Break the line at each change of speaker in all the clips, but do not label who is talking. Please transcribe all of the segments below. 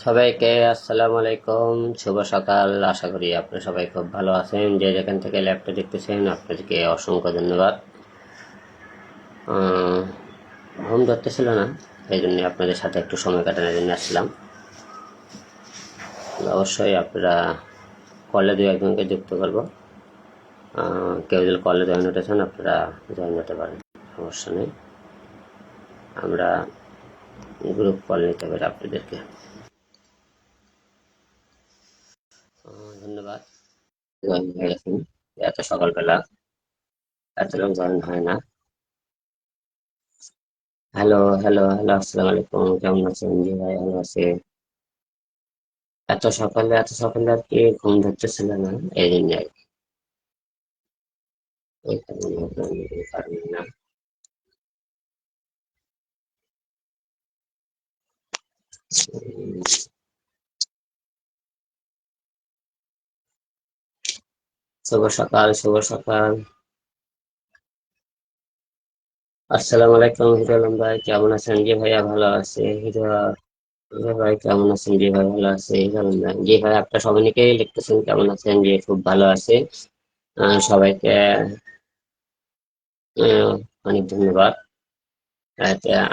সবাইকে আসসালামু আলাইকুম, শুভ সকাল। আশা করি আপনারা সবাই খুব ভালো আছেন। যে যেখান থেকে ল্যাপটপ দেখতেছেন, আপনাদেরকে অসংখ্য ধন্যবাদ। ঘুম ধরতেছিল না এই জন্য আপনাদের সাথে একটু সময় কাটানোর জন্য আসলাম অবশ্যই আপনারা কলে দু একজনকে যুক্ত করব। কেউ যদি কলে জয়েন চান, আপনারা জয়েন হতে পারেন, সমস্যা নেই। আমরা গ্রুপ কল নিতে পারি আপনাদেরকে আহ, ধন্যবাদ গেছেন এত সকালবেলা এত লোক জয়েন হয় না। হ্যালো হ্যালো হ্যালো আসসালামু আলাইকুম। কেমন আছেন? জি ভাই, ভালো আছে। এত সকালে এত সকালে আর কি ঘুম ধরতেছিল না, এই জন্য আর কি। এই আপনার এই কারণে না উম, শুভ সকাল শুভ সকাল আসসালামু আলাইকুম হিরো আলম ভাই কেমন আছেন জি ভাইয়া ভালো আছে হিরো ভাই কেমন আছেন জি ভাই ভালো আছে হিরো আলম ভাই জি ভাই আপনার সবাইকেই লিখতেছেন কেমন আছেন জি খুব ভালো আছে সবাইকে অনেক ধন্যবাদ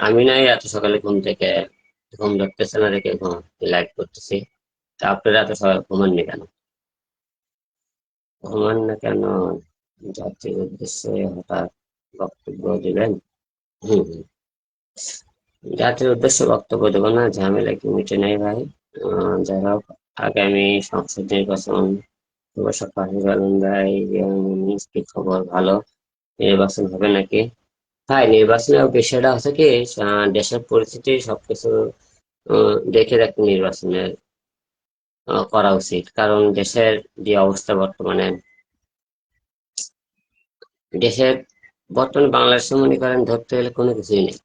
আমি নাই এত সকালে ঘুম থেকে ঘুম ধরতেছে না রেখে ঘুম লাইট করতেছি তা আপনারা এত সকালে ঘুমাননি কেন ঘুমান না কেন জাতির উদ্দেশ্যে হঠাৎ বক্তব্য দিবেন জাতির উদ্দেশ্যে বক্তব্য দেবো না, ঝামেলা কি মিটে নাই ভাই? হোক, আগামী সংসদ নির্বাচন ভাই কি খবর, ভালো? নির্বাচন হবে নাকি? হ্যাঁ নির্বাচনের বিষয়টা হচ্ছে কি দেশের পরিস্থিতি সবকিছু দেখে দেখে নির্বাচনের। করা উচিত। কারণ দেশের যে অবস্থা বর্তমানে, দেশের বর্তমানে বাংলাদেশে মনে করেন ধরতে গেলে কোনো কিছুই নেই।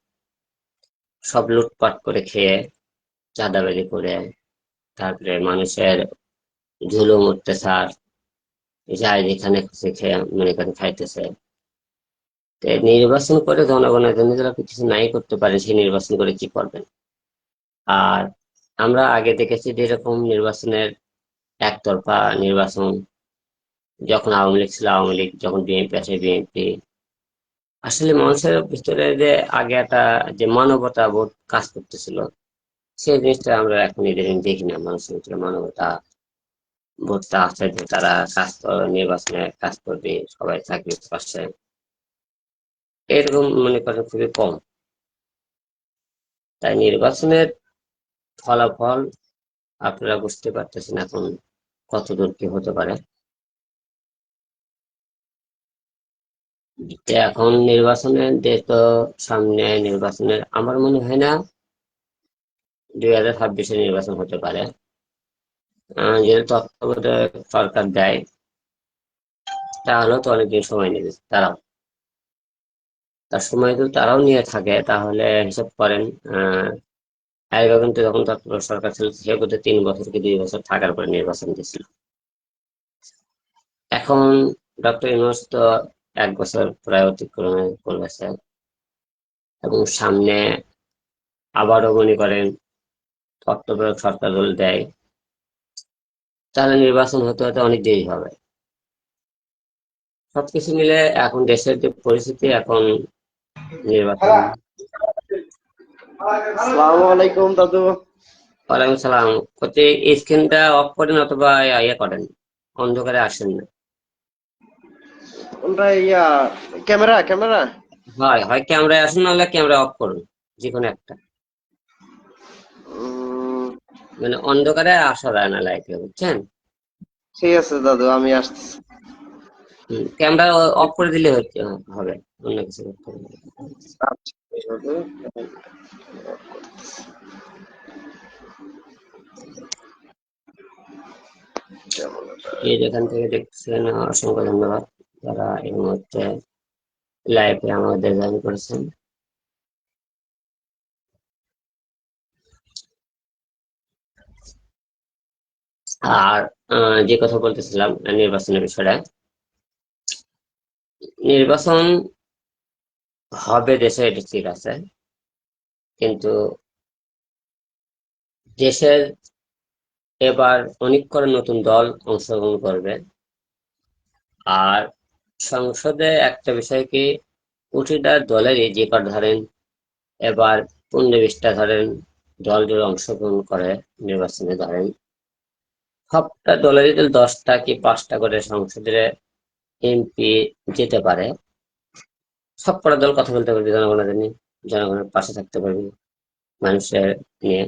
সব লুটপাট করে খেয়ে, চাঁদাবাজি করে, তারপরে মানুষের ঝুলুম অত্যাচার যায় যেখানে খুশি খেয়ে মনে করেন খাইতেছে। নির্বাচন করে জনগণের জন্য যারা কিছু নাই করতে পারে সেই নির্বাচন করে কি করবেন? আর আমরা আগে দেখেছি যে এরকম নির্বাচনের একতরফা নির্বাচন, যখন আওয়ামী লীগ ছিল, আওয়ামী লীগ যখন বিএনপি আসে বিএনপি আসলে মানুষের ভিতরে যে আগে একটা যে মানবতা বোধ কাজ করতেছিল, সেই জিনিসটা আমরা এখন ইদানিং দেখি না। মানুষের ভিতরে মানবতা বোধটা আছে যে তারা কাজ নির্বাচনে কাজ করবে, সবাই চাকরি পাচ্ছে এরকম মনে করেন খুবই কম। তাই নির্বাচনের ফলাফল আপনারা বুঝতে পারতেছেন এখন কতদূর কি হতে পারে। তো এখন নির্বাচনের যে তো সামনে নির্বাচনের, আমার মনে হয় না দুই হাজার ছাব্বিশে নির্বাচন হতে পারে। যদি তত্ত্বাবধায়ক সরকার দেয় তাহলেও তো অনেকদিন সময় নেবে তারাও। তার সময় যদি তারাও নিয়ে থাকে, তাহলে হিসাব করেন কিন্তু যখন সরকার ছিল সে কিন্তু তিন বছর কি দুই বছর থাকার পরে নির্বাচন দিয়েছিল। এখন ডক্টর ইউনূস তো এক বছর প্রায় অতিক্রমে করেছে এবং সামনে আবারও মনে করেন তত্ত্বাবধায়ক সরকার যদি দেয়। তাহলে নির্বাচন হতে হতে অনেক দেরি হবে। সবকিছু মিলে এখন দেশের যে পরিস্থিতি, এখন নির্বাচন
আসসালামু আলাইকুম দাদু।
ওয়ালাইকুম সালাম। করতে স্ক্রিনটা অফ করেন অথবা ইয়ে করেন? অন্ধকারে আসেন না।
Yeah camera camera?
হয় হয় ক্যামেরায় আসুন নাহলে ক্যামেরা অফ করুন যে কোনো একটা মানে অন্ধকারে আসা যায় না লাইটে বুঝছেন?
ঠিক আছে দাদু আমি আসতেছি
ক্যামেরা অফ করে দিলে হচ্ছে হবে অন্য কিছু করতে হবে।
কেমন
এই যেখান থেকে দেখছেন অসংখ্য ধন্যবাদ যারা এই মুহূর্তে লাইভে আমাদের জয়েন করেছেন। আর যে কথা বলতেছিলাম, নির্বাচনের বিষয়টা নির্বাচন হবে দেশে, এটা ঠিক আছে। কিন্তু দেশের এবার অনেক করে নতুন দল অংশগ্রহণ করবে। আর সংসদে একটা বিষয় কি, প্রতিটা দলেরই যে কর ধরেন, এবার পনেরো ধরেন দল যদি অংশগ্রহণ করে নির্বাচনে ধরেন। সবটা দলেরই যদি দশটা কি পাঁচটা করে সংসদে এমপি যেতে পারে। সব কটা দল কথা বলতে পারবে, জনগণের নিয়ে জনগণের পাশে থাকতে পারবে, মানুষের নিয়ে।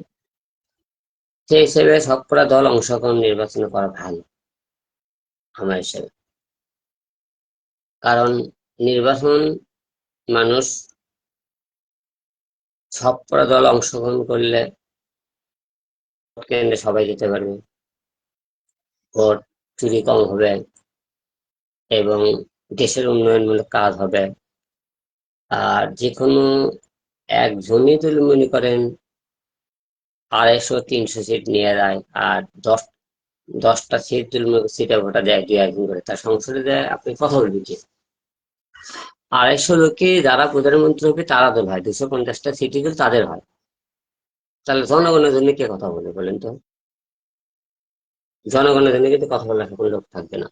সেই হিসেবে সব কটা দল অংশগ্রহণ নির্বাচনে করা ভালো, আমার হিসেবে। কারণ নির্বাচন মানুষ সব কটা দল অংশগ্রহণ করলে কেন্দ্রে সবাই যেতে পারবে। ভোট চুরি কম হবে এবং দেশের উন্নয়নমূলক কাজ হবে। আর যে কোনো একজনই যদি মনে করেন আড়াইশো, তিনশো সিট নিয়ে যায় আর দশ, দশটা সিট যদি সিটে ভোটা দেয় দুই, একজন করে, তার সংসদে দেয় আপনি কথা বলবেন কি আড়াইশো লোকে যারা প্রধানমন্ত্রী হবে তারা তো হয় দুশো পঞ্চাশটা সিটি কিন্তু তাদের হয় তাহলে জনগণের জন্য কে কথা বলে বলেন তো? জনগণের জন্য কিন্তু কথা বলার কোনো লোক থাকবে না।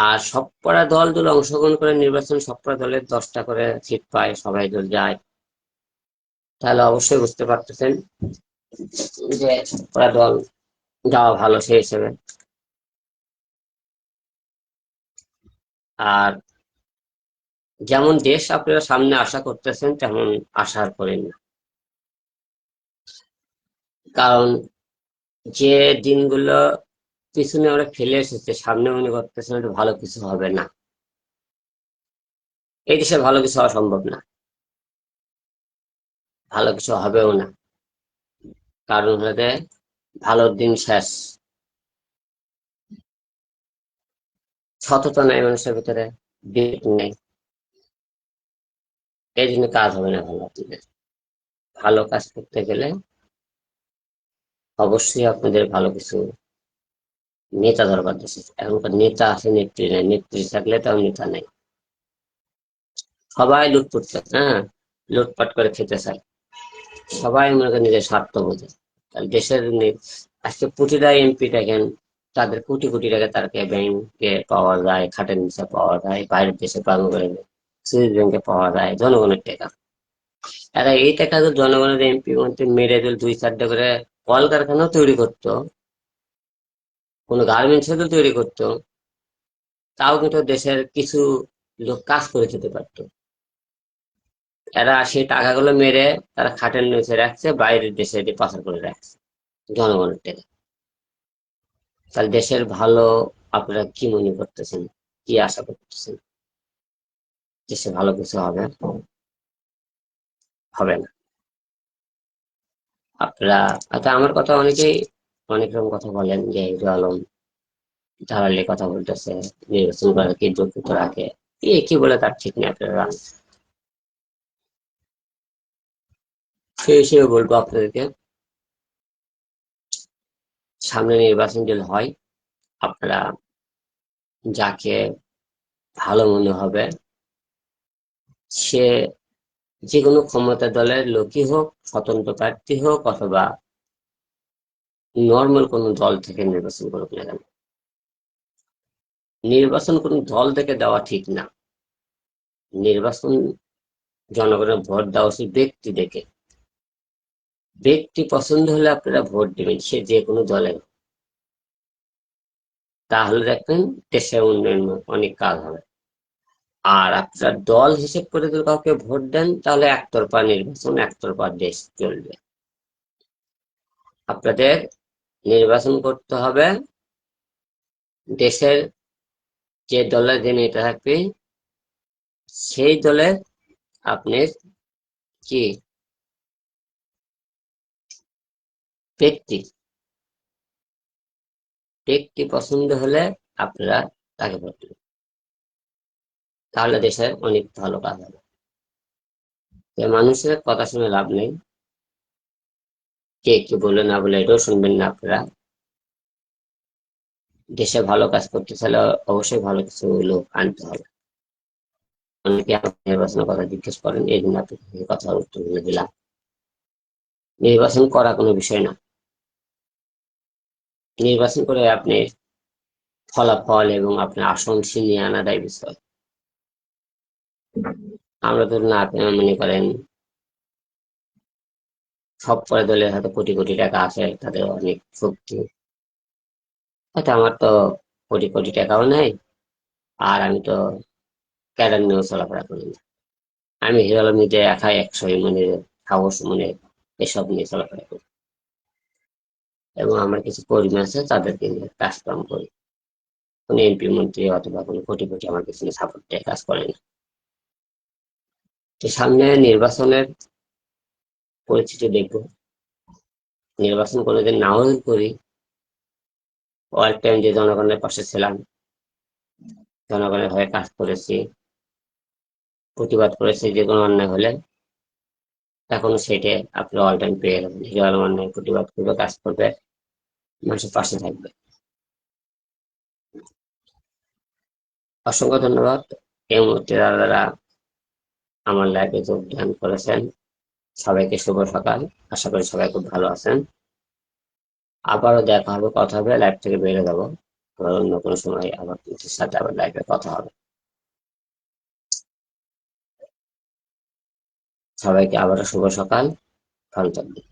আর সবকটা দল অংশগ্রহণ করে নির্বাচন, সবকটা দলের দশটা করে সিট পায়, সবাই দল যায়, তাহলে অবশ্যই বুঝতে পারতেছেন যে সবকটা দল যাওয়া ভালো সেই হিসেবে। আর যেমন দেশ আপনারা সামনে আশা করতেছেন, তেমন আশা করেন না। কারণ যে দিনগুলো পিছনে আমরা ফেলে এসেছে, সামনে মনে করতেছেন এটা ভালো কিছু হবে না। এই দেশে ভালো কিছু হওয়া সম্ভব না। ভালো কিছু হবেও না। কারণ হতে ভালো দিন শেষ। সততা নাই মানুষের ভিতরে নেই। এই জন্য কাজ হবে না ভালো আপনাদের। ভালো কাজ করতে গেলে অবশ্যই আপনাদের ভালো কিছু নেতা দরকার দেশে এখনকার নেতা আছে, নেত্রী নেই। নেত্রী থাকলে তাও নেতা নাই। সবাই লুটপুট হ্যাঁ? লুটপাট করে খেতে চায়। সবাই মনে করেন নিজের স্বার্থ বোঝে। দেশের আজকে প্রতিটা এমপি দেখেন, তাদের কোটি কোটি টাকা তারকে ব্যাংকে পাওয়া যায়, খাটের নিচে পাওয়া যায়, বাইরের দেশে পালন করে সুইস ব্যাংকে পাওয়া যায়, জনগণের টাকা। এরা এই টাকা জনগণের এমপি মন্ত্রী মেরে দিল দুই চারটে করে কলকারখানাও তৈরি করতো। কোনো গার্মেন্টসও তো তৈরি করতো, তাও কিন্তু দেশের কিছু লোক কাজ করে যেতে পারতো। এরা সেই টাকাগুলো মেরে তারা খাটের নিচে রাখছে, বাইরের দেশে এটি পাচার করে রাখছে, জনগণের টাকা। তাহলে দেশের ভালো আপনারা কি মনে করতেছেন? কি আশা করতেছেন? দেশে ভালো কিছু হবে? হবে না। আপনারা আচ্ছা আমার কথা অনেকেই অনেক রকম কথা বলেন, যে আলম দালালি কথা বলতেছে নির্বাচন করার কি যোগ্যতা রাখে এ কি বলে তার ঠিক নেই আপনারা? সেই হিসেবে বলব আপনাদেরকে, সামনে নির্বাচন যদি হয়, আপনারা যাকে ভালো মনে হবে, সে যে কোনো ক্ষমতা দলের লোকই হোক, স্বতন্ত্র প্রার্থী হোক অথবা নর্মাল কোনো দল থেকে নির্বাচন করুক না কেন? নির্বাচন কোনো দল থেকে দেওয়া ঠিক না। নির্বাচন জনগণের ভোট দেওয়া উচিত ব্যক্তি দেখে ব্যক্তি পছন্দ হলে আপনারা ভোট দেবেন, সে যে কোনো দলের তাহলে দেখবেন দেশের উন্নয়ন অনেক কাজ হবে। আর আপনার দল হিসেব করে যদি কাউকে ভোট দেন, তাহলে একতরফা নির্বাচন, একতরফা দেশ চলবে। আপনাদের নির্বাচন করতে হবে। দেশের যে দলের যে নেতা থাকবে, সেই দলের আপনি কি ব্যক্তি? ব্যক্তি পছন্দ হলে আপনারা তাকে ভোট দেবেন। তাহলে দেশের অনেক ভালো কাজ হবে। মানুষের কথা শুনে লাভ নেই। কে কি বলে না বলে এটাও শুনবেন না আপনারা। দেশে ভালো কাজ করতে চাইলে অবশ্যই ভালো কিছু লোক আনতে হবে। অনেকে নির্বাচনের কথা জিজ্ঞেস করেন, এই জন্য আপনাকে কথা উত্তর বলে দিলাম। নির্বাচন করা কোনো বিষয় না। নির্বাচন করে আপনি ফলাফল এবং আপনার আসন ছিনিয়ে আনাটাই বিষয়। আমরা ধরুন আপনি মনে করেন সব পরে দলে হয়তো কোটি কোটি টাকা আছে তাদের অনেক শক্তি হয়তো আমার তো কোটি কোটি টাকাও নেই, আর আমি তো ক্যাডার নিয়েও চলাফেরা করি না। আমি হিরো নিজে একাই একশো মানে সাহস মানে এসব নিয়ে চলাফেরা করি। এবং আমার কিছু কর্মী আছে, তাদেরকে নিয়ে কাজকর্ম করি। কোনো এমপি মন্ত্রী অথবা কোনো কোটি কোটি আমার পিছনে সাপোর্ট দিয়ে কাজ করে না। সামনে নির্বাচনের পরিস্থিতি দেখব। নির্বাচন কোনোদিন নাও করি অল টাইম যে জনগণের পাশে ছিলাম, জনগণের হয়ে কাজ করেছি, প্রতিবাদ করেছি যে কোনো অন্যায় হলে এখন সেটা আপনি অল টাইম পেয়ে যাবেন। হিরো অন্যায় প্রতিবাদ করবে, কাজ করবে, মানুষের পাশে থাকবে। অসংখ্য ধন্যবাদ। এই মুহূর্তে দাদারা আমার লাইফে যোগদান করেছেন সবাইকে শুভ সকাল। আশা করি সবাই খুব ভালো আছেন। আবারও দেখা হবে, কথা হবে লাইভ থেকে বেরিয়ে যাব। আবার অন্য কোনো সময় আবার সাথে আবার লাইভে কথা হবে। সবাইকে আবারও শুভ সকাল। থাকবেন।